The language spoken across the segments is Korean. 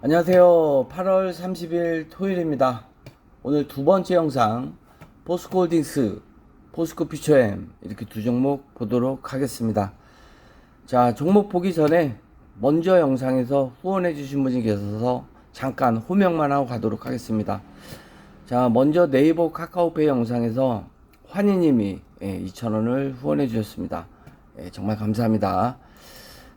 안녕하세요. 8월 30일 토요일입니다. 오늘 두 번째 영상 포스코 홀딩스, 포스코 피처엠 이렇게 두 종목 보도록 하겠습니다. 자, 종목 보기 전에 먼저 영상에서 후원해 주신 분이 계셔서 잠깐 호명만 하고 가도록 하겠습니다. 자, 먼저 네이버 카카오페이 영상에서 환희 님이 예, 2,000원을 후원해 주셨습니다. 예, 정말 감사합니다.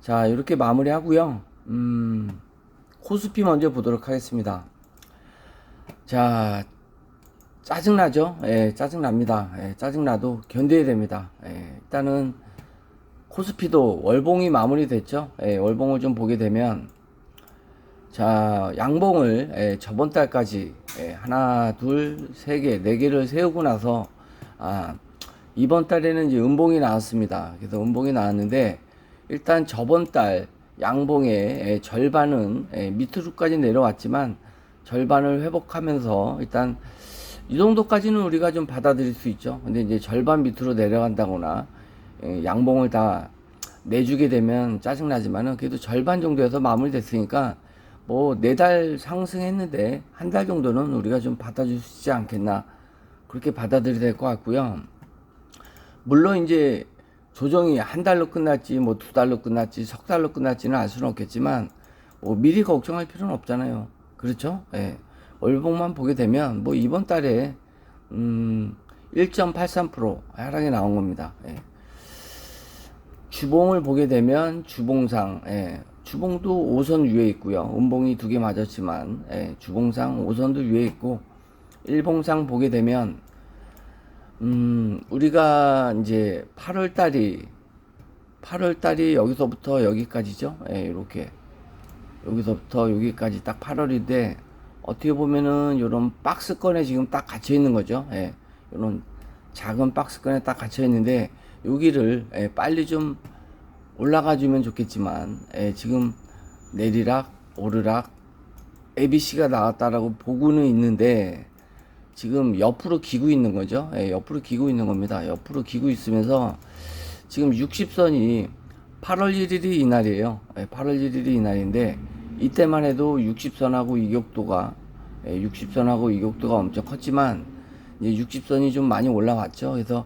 자, 이렇게 마무리하고요. 음, 코스피 먼저 보도록 하겠습니다. 자, 짜증나죠? 예, 짜증납니다. 예, 짜증나도 견뎌야 됩니다. 예, 일단은 코스피도 월봉이 마무리됐죠? 예, 월봉을 좀 보게 되면 자, 양봉을 예, 저번 달까지 예, 하나, 둘, 세 개, 네 개를 세우고 나서 아, 이번 달에는 이제 음봉이 나왔습니다. 그래서 음봉이 나왔는데 일단 저번 달 양봉의 예, 절반은 예, 밑으로까지 내려왔지만 절반을 회복하면서 일단 이 정도까지는 우리가 좀 받아들일 수 있죠. 근데 이제 절반 밑으로 내려간다거나 예, 양봉을 다 내주게 되면 짜증나지만은 그래도 절반 정도에서 마무리됐으니까 뭐 네 달 상승했는데 한 달 정도는 우리가 좀 받아줄 수 있지 않겠나 그렇게 받아들여야 될 것 같고요. 물론 이제 조정이 한 달로 끝났지 뭐 두 달로 끝났지 석 달로 끝났지는 알 수는 없겠지만 뭐 미리 걱정할 필요는 없잖아요. 그렇죠? 예. 월봉만 보게 되면 뭐 이번 달에 음 1.83% 하락이 나온 겁니다. 예. 주봉을 보게 되면 주봉상 예. 주봉도 5선 위에 있고요. 음봉이 두 개 맞았지만 예. 주봉상 5선도 위에 있고 일봉상 보게 되면 음, 우리가 이제 8월 달이 8월 달이 여기서부터 여기까지죠. 예, 이렇게 여기서부터 여기까지 딱 8월인데 어떻게 보면은 이런 박스권에 지금 딱 갇혀 있는 거죠. 예, 이런 작은 박스권에 딱 갇혀 있는데 여기를 예, 빨리 좀 올라가 주면 좋겠지만 예, 지금 내리락 오르락 ABC가 나왔다라고 보고는 있는데 지금 옆으로 기고 있는 거죠. 예, 옆으로 기고 있는 겁니다. 옆으로 기고 있으면서 지금 60선이 8월 1일이 이날이에요. 예, 8월 1일이 이날인데 이때만 해도 60선하고 이격도가 예, 60선하고 이격도가 엄청 컸지만 이제 60선이 좀 많이 올라왔죠. 그래서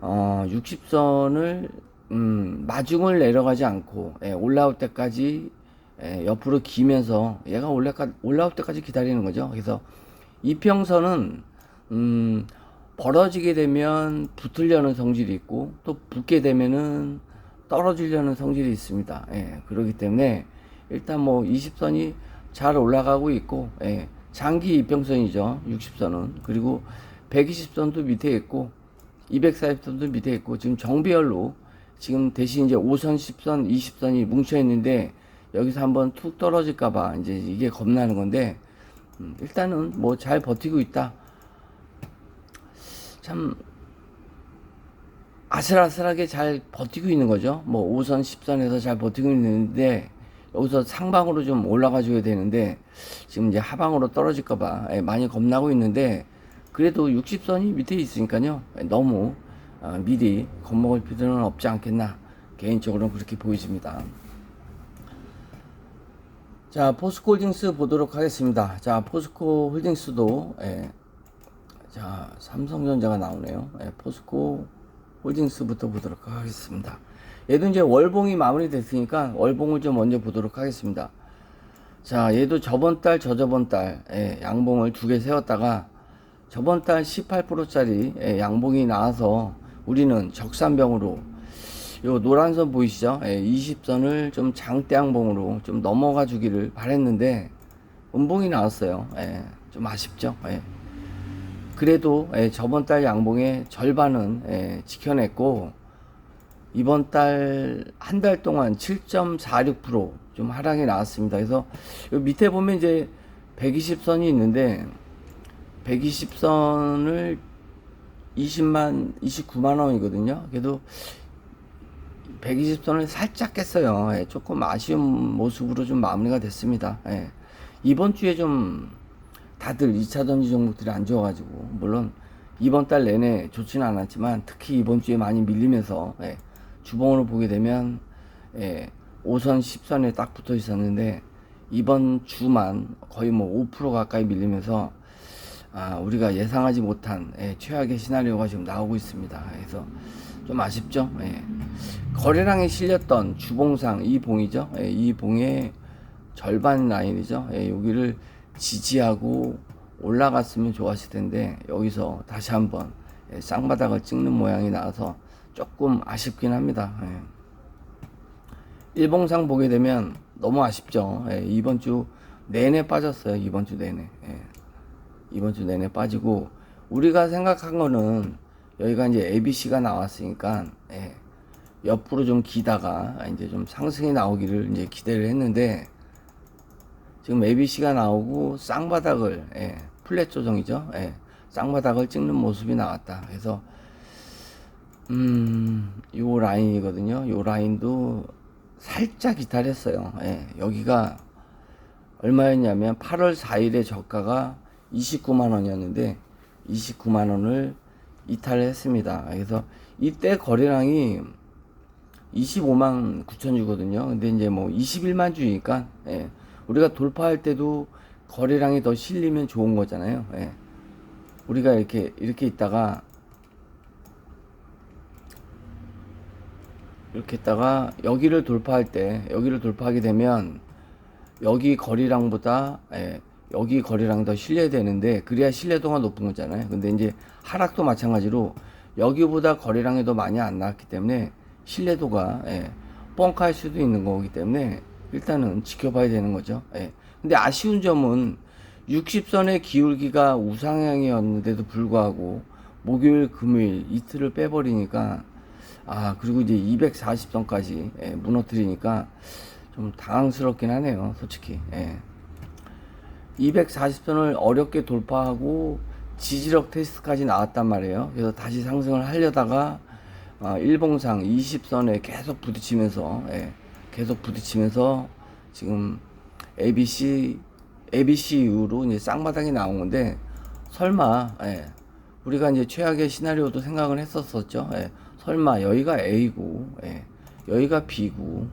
어, 60선을 음, 마중을 내려가지 않고 예, 올라올 때까지 예, 옆으로 기면서 얘가 올라 올라올 때까지 기다리는 거죠. 그래서 이평선은 음, 벌어지게 되면 붙으려는 성질이 있고 또 붙게 되면은 떨어지려는 성질이 있습니다. 예, 그렇기 때문에 일단 뭐 20선이 잘 올라가고 있고 예, 장기 이평선이죠. 60선은 그리고 120선도 밑에 있고 240선도 밑에 있고 지금 정비열로 지금 대신 이제 5선, 10선, 20선이 뭉쳐 있는데 여기서 한번 툭 떨어질까봐 이제 이게 겁나는 건데 음, 일단은 뭐 잘 버티고 있다. 참 아슬아슬하게 잘 버티고 있는 거죠. 뭐 5선, 10선에서 잘 버티고 있는데 여기서 상방으로 좀 올라가 줘야 되는데 지금 이제 하방으로 떨어질까봐 예, 많이 겁나고 있는데 그래도 60선이 밑에 있으니까요. 예, 너무 어, 미리 겁먹을 필요는 없지 않겠나 개인적으로는 그렇게 보여집니다. 자, 포스코 홀딩스 보도록 하겠습니다. 자, 포스코 홀딩스도, 예, 자, 삼성전자가 나오네요. 예, 포스코 홀딩스부터 보도록 하겠습니다. 얘도 이제 월봉이 마무리됐으니까 월봉을 좀 먼저 보도록 하겠습니다. 자, 얘도 저번 달, 저저번 달, 예, 양봉을 두 개 세웠다가 저번 달 18%짜리 예, 양봉이 나와서 우리는 적산병으로 요 노란 선 보이시죠? 예, 20선을 좀 장대양봉으로 좀 넘어가 주기를 바랬는데 음봉이 나왔어요. 예, 좀 아쉽죠? 예. 그래도 예, 저번 달 양봉의 절반은 예, 지켜냈고 이번 달 한 달 동안 7.46%좀 하락이 나왔습니다. 그래서 요 밑에 보면 이제 120선이 있는데 120선을 20만 29만 원이거든요. 그래도 120선을 살짝 깼어요. 예, 조금 아쉬운 모습으로 좀 마무리가 됐습니다. 예. 이번 주에 좀 다들 2차 전지 종목들이 안 좋아가지고 물론 이번 달 내내 좋지는 않았지만 특히 이번 주에 많이 밀리면서 예, 주봉으로 보게 되면 예, 5선 10선에 딱 붙어 있었는데 이번 주만 거의 뭐 5% 가까이 밀리면서 아, 우리가 예상하지 못한 예, 최악의 시나리오가 지금 나오고 있습니다. 그래서 좀 아쉽죠. 예. 거래량에 실렸던 주봉상 이 봉이죠. 예, 이 봉의 절반 라인이죠. 예, 여기를 지지하고 올라갔으면 좋았을 텐데 여기서 다시 한번 예, 쌍바닥을 찍는 모양이 나와서 조금 아쉽긴 합니다. 예. 일봉상 보게 되면 너무 아쉽죠. 예, 이번 주 내내 빠졌어요. 이번 주 내내. 예. 이번 주 내내 빠지고 우리가 생각한 거는 여기가 이제 ABC가 나왔으니까 예, 옆으로 좀 기다가 이제 좀 상승이 나오기를 이제 기대를 했는데 지금 ABC가 나오고 쌍바닥을 예, 플랫 조정이죠. 예, 쌍바닥을 찍는 모습이 나왔다. 그래서 음, 요 라인이거든요. 요 라인도 살짝 이탈했어요. 예, 여기가 얼마였냐면 8월 4일에 저가가 29만 원이었는데 29만 원을 이탈했습니다. 그래서 이때 거래량이 25만 9천 주거든요. 근데 이제 뭐 21만 주니까 예, 우리가 돌파할 때도 거래량이 더 실리면 좋은 거잖아요. 예. 우리가 이렇게 이렇게 있다가 이렇게 있다가 여기를 돌파할 때 여기를 돌파하게 되면 여기 거리량보다 예, 여기 거리량 더 실려야 되는데 그래야 신뢰도가 높은 거잖아요. 근데 이제 하락도 마찬가지로 여기보다 거리량이 더 많이 안 나왔기 때문에 신뢰도가 예, 뻥할 수도 있는 거기 때문에 일단은 지켜봐야 되는 거죠. 예. 근데 아쉬운 점은 60선의 기울기가 우상향이었는데도 불구하고 목요일, 금요일 이틀을 빼버리니까 아 그리고 이제 240선까지 예, 무너뜨리니까 좀 당황스럽긴 하네요, 솔직히. 예. 240선을 어렵게 돌파하고 지지력 테스트까지 나왔단 말이에요. 그래서 다시 상승을 하려다가 어, 일봉상 20선에 계속 부딪히면서 예, 계속 부딪히면서 지금 ABC ABC 이후로 이제 쌍바닥이 나온 건데 설마 예, 우리가 이제 최악의 시나리오도 생각을 했었었죠. 예, 설마 여기가 A고 예, 여기가 B고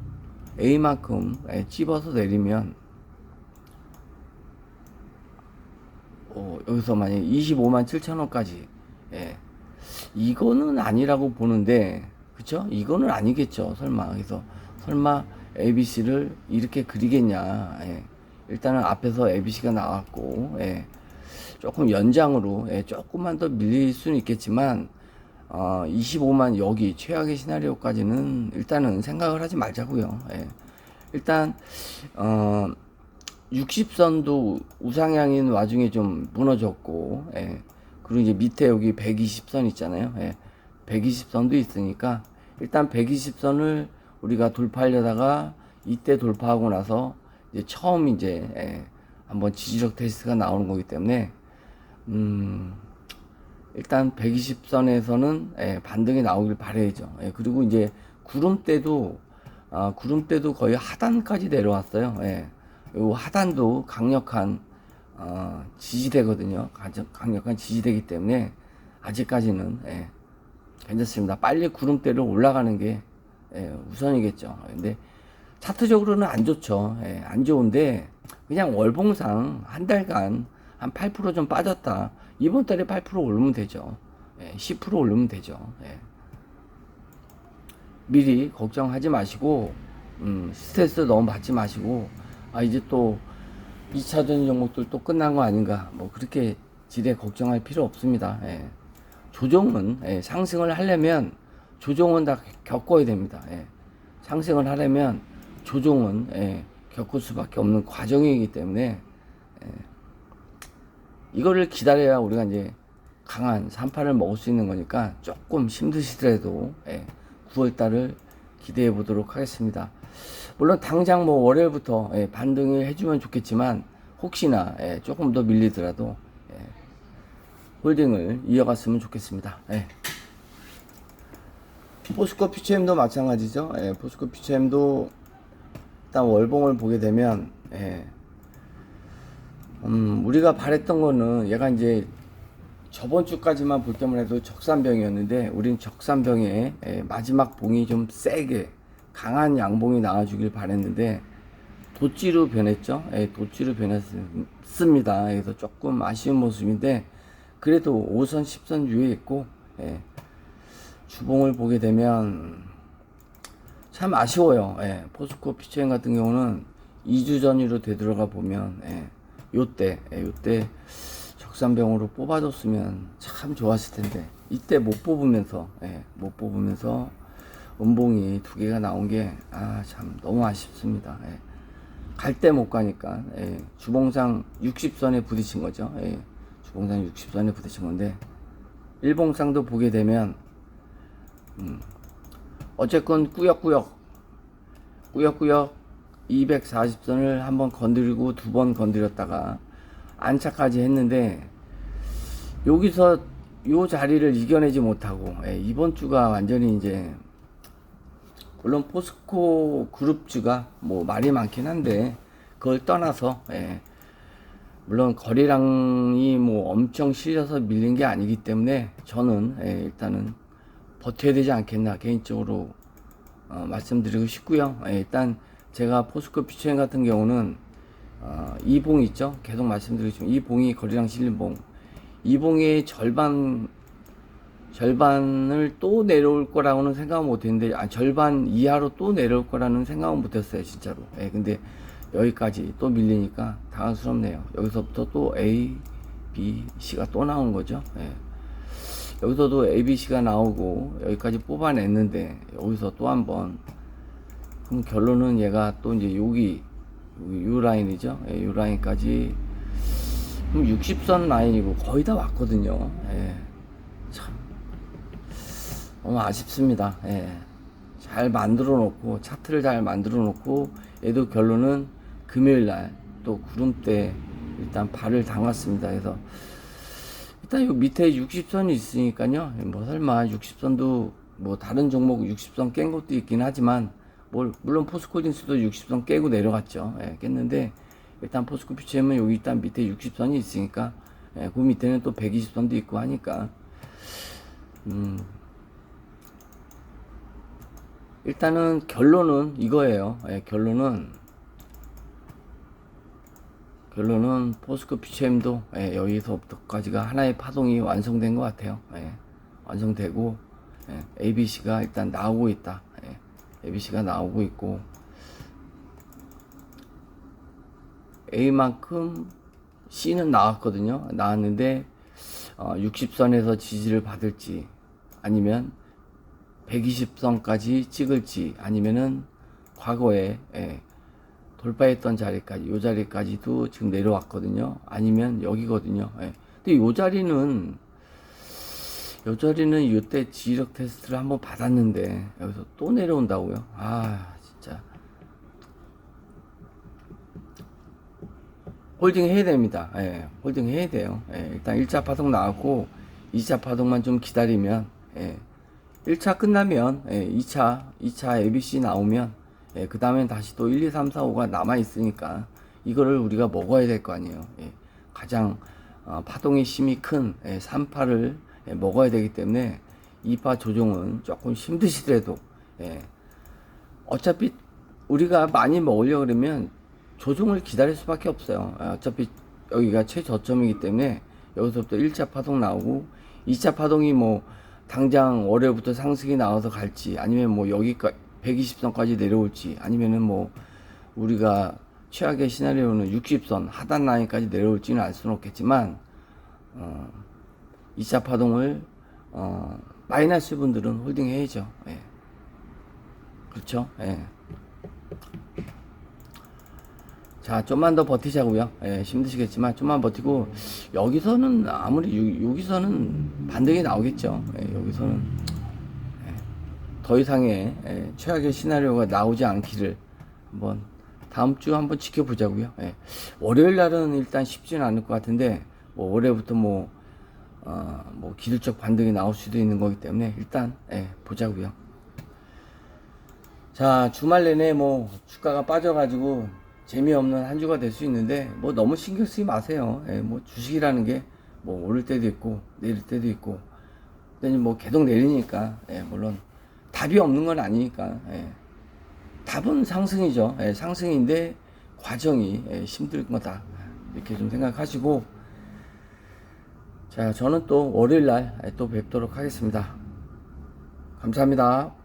A만큼 예, 찝어서 내리면 어, 여기서 만약에 25만 7천 원까지 예, 이거는 아니라고 보는데 그쵸? 이거는 아니겠죠 설마 그래서 설마 ABC를 이렇게 그리겠냐 예. 일단은 앞에서 ABC가 나왔고 예. 조금 연장으로 예, 조금만 더 밀릴 수는 있겠지만 어, 25만 여기 최악의 시나리오까지는 일단은 생각을 하지 말자고요 예. 일단 어, 60선도 우상향인 와중에 좀 무너졌고 예. 그리고 이제 밑에 여기 120선 있잖아요 예. 120선도 있으니까 일단 120선을 우리가 돌파하려다가 이때 돌파하고 나서 이제 처음 이제 예, 한번 지지력 테스트가 나오는 거기 때문에 음 일단 120선에서는 예, 반등이 나오길 바래야죠. 예, 그리고 이제 구름대도 아, 구름대도 거의 하단까지 내려왔어요. 예. 요 하단도 강력한 어, 지지대거든요. 강력한 지지대이기 때문에 아직까지는 예, 괜찮습니다. 빨리 구름대로 올라가는 게 예, 우선이겠죠. 근데 차트적으로는 안 좋죠. 예, 안 좋은데 그냥 월봉상 한 달간 한 8%좀 빠졌다. 이번 달에 8% 오르면 되죠. 예, 10% 오르면 되죠. 예. 미리 걱정하지 마시고 음, 스트레스 너무 받지 마시고 아 이제 또 2차전 종목들 또 끝난 거 아닌가 뭐 그렇게 지레 걱정할 필요 없습니다. 예. 조정은 예, 상승을 하려면 조정은 다 겪어야 됩니다. 예. 상승을 하려면 조정은 예, 겪을 수밖에 없는 과정이기 때문에 예. 이거를 기다려야 우리가 이제 강한 산파를 먹을 수 있는 거니까 조금 힘드시더라도 예, 9월 달을 기대해 보도록 하겠습니다. 물론 당장 뭐 월요일부터 예, 반등을 해주면 좋겠지만 혹시나 예, 조금 더 밀리더라도 예, 홀딩을 이어갔으면 좋겠습니다. 예. 포스코 퓨처엠도 마찬가지죠. 예, 포스코 퓨처엠도 일단 월봉을 보게 되면 예, 음, 우리가 바랬던 거는 얘가 이제 저번 주까지만 볼 때만 해도 적산병이었는데 우린 적산병에 예, 마지막 봉이 좀 세게 강한 양봉이 나와주길 바랬는데 도찌로 변했죠. 예, 도찌로 변했습니다. 그래서 조금 아쉬운 모습인데 그래도 5선, 10선 위에 있고 예, 주봉을 보게 되면 참 아쉬워요. 예, 포스코 피처인 같은 경우는 2주 전으로 되돌아가 보면 예, 요때 예, 요때 적산병으로 뽑아줬으면 참 좋았을 텐데 이때 못 뽑으면서 예, 못 뽑으면서 음봉이 두 개가 나온 게 아 참 너무 아쉽습니다. 예. 갈때 못 가니까 예, 주봉상 60선에 부딪힌 거죠. 예, 주봉상 60선에 부딪힌 건데 일봉상도 보게 되면 음, 어쨌건 꾸역꾸역 꾸역꾸역 240선을 한번 건드리고 두 번 건드렸다가 안착까지 했는데 여기서 요 자리를 이겨내지 못하고 예, 이번 주가 완전히 이제 물론 포스코 그룹주가 뭐 말이 많긴 한데 그걸 떠나서 예, 물론 거래량이 뭐 엄청 실려서 밀린 게 아니기 때문에 저는 예, 일단은 버텨야 되지 않겠나 개인적으로 어, 말씀드리고 싶고요. 예, 일단 제가 포스코 피처인 같은 경우는 어, 이 봉 있죠. 계속 말씀드리지만 이 봉이 거래량 실린 봉. 이 봉의 절반 절반을 또 내려올 거라고는 생각 못했는데 아, 절반 이하로 또 내려올 거라는 생각은 못했어요 진짜로. 예, 근데 여기까지 또 밀리니까 당황스럽네요. 여기서부터 또 A, B, C가 또 나온 거죠. 예. 여기서도 A, B, C가 나오고 여기까지 뽑아냈는데 여기서 또 한번 그럼 결론은 얘가 또 이제 여기 요 라인이죠. 예, 요 라인까지 그럼 60선 라인이고 거의 다 왔거든요. 예. 참 너무 아쉽습니다. 예. 잘 만들어 놓고 차트를 잘 만들어 놓고 얘도 결론은 금요일 날 또 구름대 일단 발을 담갔습니다. 그래서 일단 요 밑에 60선이 있으니까요. 뭐 설마 60선도 뭐 다른 종목 60선 깬 것도 있긴 하지만 뭘 물론 포스코진스도 60선 깨고 내려갔죠. 예, 깼는데 일단 포스코 피치엠은 여기 일단 밑에 60선이 있으니까 예, 그 밑에는 또 120선도 있고 하니까 음 일단은 결론은 이거예요. 예, 결론은 결론은 포스코 피치엠도 예, 여기서부터까지가 하나의 파동이 완성된 것 같아요. 예, 완성되고 예, ABC가 일단 나오고 있다. 예, ABC가 나오고 있고 A만큼 C는 나왔거든요. 나왔는데 어, 60선에서 지지를 받을지 아니면 120선까지 찍을지 아니면은 과거에 예, 돌파했던 자리까지 요 자리까지도 지금 내려왔거든요. 아니면 여기거든요. 예. 근데 요 자리는 요 자리는 이때 지력 테스트를 한번 받았는데 여기서 또 내려온다고요? 아 진짜 홀딩 해야 됩니다. 예, 홀딩 해야 돼요. 예, 일단 1차 파동 나왔고 2차 파동만 좀 기다리면 예, 1차 끝나면 예, 2차 2차 ABC 나오면 예, 그 다음엔 다시 또 1, 2, 3, 4, 5가 남아 있으니까 이거를 우리가 먹어야 될 거 아니에요. 예, 가장 어, 파동의 힘이 큰 예, 3파를 예, 먹어야 되기 때문에 2파 조정은 조금 힘드시더라도 예, 어차피 우리가 많이 먹으려 그러면 조정을 기다릴 수밖에 없어요. 예, 어차피 여기가 최저점이기 때문에 여기서부터 1차 파동 나오고 2차 파동이 뭐 당장 월요일부터 상승이 나와서 갈지 아니면 뭐 여기까지 120선까지 내려올지 아니면은 뭐 우리가 최악의 시나리오는 60선 하단 라인까지 내려올지는 알 수는 없겠지만 어, 2차 파동을 어, 마이너스 분들은 홀딩 해야죠. 예. 그렇죠? 예. 자, 좀만 더 버티자고요. 예, 힘드시겠지만 좀만 버티고 여기서는 아무리 유, 여기서는 반등이 나오겠죠. 예, 여기서는 예, 더 이상의 예, 최악의 시나리오가 나오지 않기를 한번 다음 주 한번 지켜보자고요. 예. 월요일 날은 일단 쉽지는 않을 것 같은데 뭐 올해부터 뭐 어, 뭐 기술적 반등이 나올 수도 있는 거기 때문에 일단 예, 보자고요. 자 주말 내내 뭐 주가가 빠져가지고 재미없는 한 주가 될 수 있는데 뭐 너무 신경 쓰지 마세요. 예, 뭐 주식이라는 게 뭐 오를 때도 있고 내릴 때도 있고 근데 뭐 계속 내리니까 예, 물론 답이 없는 건 아니니까 예. 답은 상승이죠. 예, 상승인데 과정이 예, 힘들 거다 이렇게 좀 생각하시고 자 저는 또 월요일 날 또 뵙도록 하겠습니다 감사합니다.